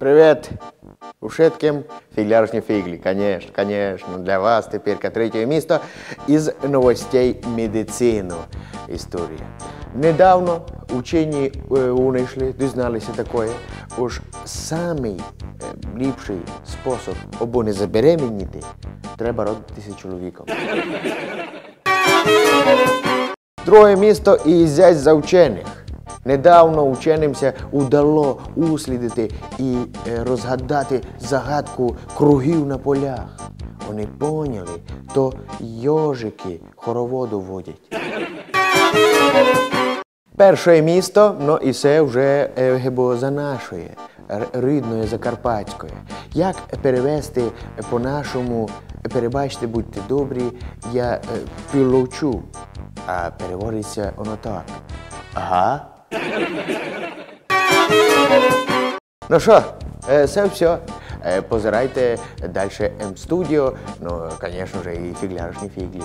Привет! Ушетким фигляршні фіглі. Конечно, конечно. Для вас тепер третє місто із новостей медицину. Історія. Недавно учені е, унайшли, дізналися такое. Уж самий е, ліпший спосіб або не забеременіти, треба родитися чоловіком. Друге місто і зять за вчених. Недавно ученимся удало услідити і е, розгадати загадку кругів на полях. Вони поняли, то йожики хороводу водять. Перше місто, ну і це вже е, гебо за нашої, рідної Закарпатської. Як перевести по-нашому, перебачте, будьте добрі, я е, пілочу, а переводиться воно так. Ага. Ну що, це все. Е, Позирайте далі М-студіо, ну, звісно ж, і фігляршні фіглі.